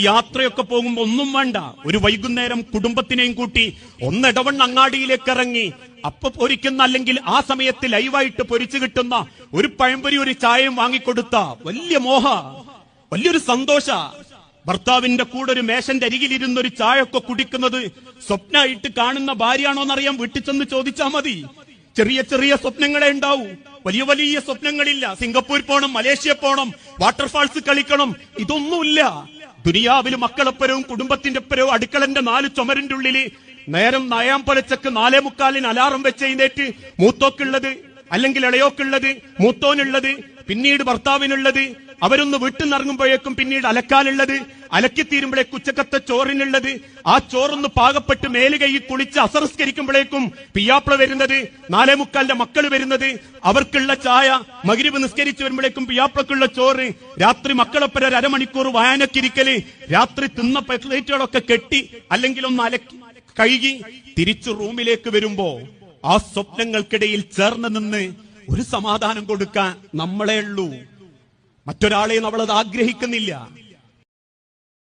യാത്രയൊക്കെ പോകുമ്പോ ഒന്നും വേണ്ട. ഒരു വൈകുന്നേരം കുടുംബത്തിനെയും കൂട്ടി ഒന്നിടവണ്ണ അങ്ങാടിയിലേക്ക് ഇറങ്ങി അപ്പൊ പൊരിക്കുന്ന അല്ലെങ്കിൽ ആ സമയത്ത് ലൈവായിട്ട് പൊരിച്ചു കിട്ടുന്ന ഒരു പഴംപൊരി ഒരു ചായയും വാങ്ങിക്കൊടുത്ത വലിയ മോഹ വലിയൊരു സന്തോഷ. ഭർത്താവിന്റെ കൂടെ ഒരു മേശന്റെ അരികിലിരുന്ന് ഒരു ചായയൊക്കെ കുടിക്കുന്നത് സ്വപ്നമായിട്ട് കാണുന്ന ഭാര്യയാണോന്നറിയാം വീട്ടിൽ ചെന്ന് ചോദിച്ചാ മതി. ചെറിയ ചെറിയ സ്വപ്നങ്ങളെ ഉണ്ടാവൂ. വലിയ വലിയ സ്വപ്നങ്ങളില്ല. സിംഗപ്പൂർ പോണം മലേഷ്യ പോണം വാട്ടർഫാൾസ് കളിക്കണം. ഇതൊന്നുമില്ല. ദുനിയാവിൽ മക്കളൊപ്പരവും കുടുംബത്തിന്റെ ഒപ്പരവും അടുക്കളന്റെ നാല് ചുമരിന്റെ ഉള്ളിൽ നേരം നയാം പൊലച്ചക്ക് നാലേ മുക്കാലിന് അലാറം വെച്ച് എഴുന്നേറ്റ് മൂത്തോക്കുള്ളത് അല്ലെങ്കിൽ ഇളയോക്കുള്ളത് മൂത്തോനുള്ളത് പിന്നീട് ഭർത്താവിനുള്ളത് അവരൊന്ന് വീട്ടിൽ നിറങ്ങുമ്പോഴേക്കും പിന്നീട് അലക്കാനുള്ളത് അലക്കിത്തീരുമ്പോഴേക്ക് ഉച്ചക്കത്തെ ചോറിനുള്ളത് ആ ചോറൊന്ന് പാകപ്പെട്ട് മേലുകൈ കുളിച്ച് അസംസ്കരിക്കുമ്പോഴേക്കും പിയാപ്പിള വരുന്നത് നാലേ മുക്കാലിന്റെ മക്കൾ വരുന്നത് അവർക്കുള്ള ചായ മകിരിവ് നിസ്കരിച്ചു വരുമ്പോഴേക്കും പിയാപ്പിളക്കുള്ള ചോറ് രാത്രി മക്കളൊപ്പം ഒരു അരമണിക്കൂർ വായനക്കിരിക്കൽ രാത്രി തിന്ന പ്ലേറ്റുകളൊക്കെ കെട്ടി അല്ലെങ്കിൽ ഒന്ന് അലക്കി കഴുകി തിരിച്ചു റൂമിലേക്ക് വരുമ്പോ ആ സ്വപ്നങ്ങൾക്കിടയിൽ ചേർന്ന് നിന്ന് ഒരു സമാധാനം കൊടുക്കാൻ നമ്മളെ ഉള്ളൂ. മറ്റൊരാളെയും അവളത് ആഗ്രഹിക്കുന്നില്ല.